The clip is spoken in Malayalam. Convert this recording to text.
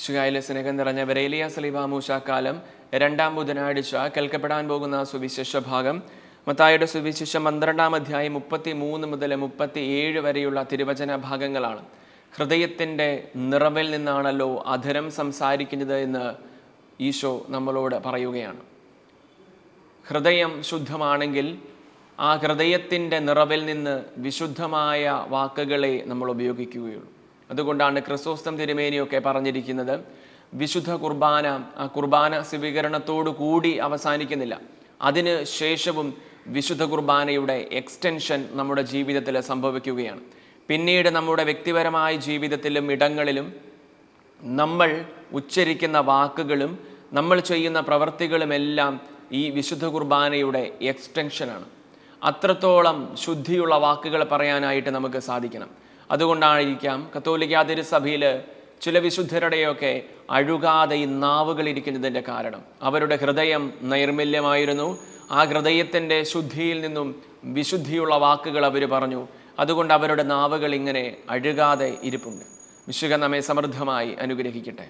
ശുഗായിലെ സ്നേഹം നിറഞ്ഞ വരേലിയ കാലം രണ്ടാം ബുധനാഴ്ച കേൾക്കപ്പെടാൻ പോകുന്ന സുവിശേഷ ഭാഗം. മത്തായുടെ സുവിശേഷം പന്ത്രണ്ടാം അധ്യായം മുപ്പത്തി മൂന്ന് മുതൽ മുപ്പത്തി ഏഴ് വരെയുള്ള തിരുവചന ഭാഗങ്ങളാണ്. ഹൃദയത്തിന്റെ നിറവിൽ നിന്നാണല്ലോ അധരം സംസാരിക്കുന്നത് എന്ന് ഈശോ നമ്മളോട് പറയുകയാണ്. ഹൃദയം ശുദ്ധമാണെങ്കിൽ ആ ഹൃദയത്തിന്റെ നിറവിൽ നിന്ന് വിശുദ്ധമായ വാക്കുകളെ നമ്മൾ ഉപയോഗിക്കുകയുള്ളൂ. അതുകൊണ്ടാണ് ക്രിസോസ്തം തിരുമേനിയൊക്കെ പറഞ്ഞിരിക്കുന്നത്. വിശുദ്ധ കുർബാന ആ കുർബാന സ്വീകരണത്തോടു കൂടി അവസാനിക്കുന്നില്ല. അതിന് ശേഷവും വിശുദ്ധ കുർബാനയുടെ എക്സ്റ്റൻഷൻ നമ്മുടെ ജീവിതത്തിൽ സംഭവിക്കുകയാണ്. പിന്നീട് നമ്മുടെ വ്യക്തിപരമായ ജീവിതത്തിലും ഇടങ്ങളിലും നമ്മൾ ഉച്ചരിക്കുന്ന വാക്കുകളും നമ്മൾ ചെയ്യുന്ന പ്രവർത്തികളുമെല്ലാം ഈ വിശുദ്ധ കുർബാനയുടെ എക്സ്റ്റൻഷനാണ്. അത്രത്തോളം ശുദ്ധിയുള്ള വാക്കുകൾ പറയാനായിട്ട് നമുക്ക് സാധിക്കണം. അതുകൊണ്ടായിരിക്കാം കത്തോലിക്ക തിരുസഭയിൽ ചില വിശുദ്ധരുടെയൊക്കെ അഴുകാതെ ഈ നാവുകൾ ഇരിക്കുന്നതിന്റെ കാരണം. അവരുടെ ഹൃദയം നൈർമല്യമായിരുന്നു. ആ ഹൃദയത്തിന്റെ ശുദ്ധിയിൽ നിന്നും വിശുദ്ധിയുള്ള വാക്കുകൾ അവർ പറഞ്ഞു. അതുകൊണ്ട് അവരുടെ നാവുകൾ ഇങ്ങനെ അഴുകാതെ ഇരിപ്പുണ്ട്. വിശുഖ നമ്മെ സമൃദ്ധമായി അനുഗ്രഹിക്കട്ടെ.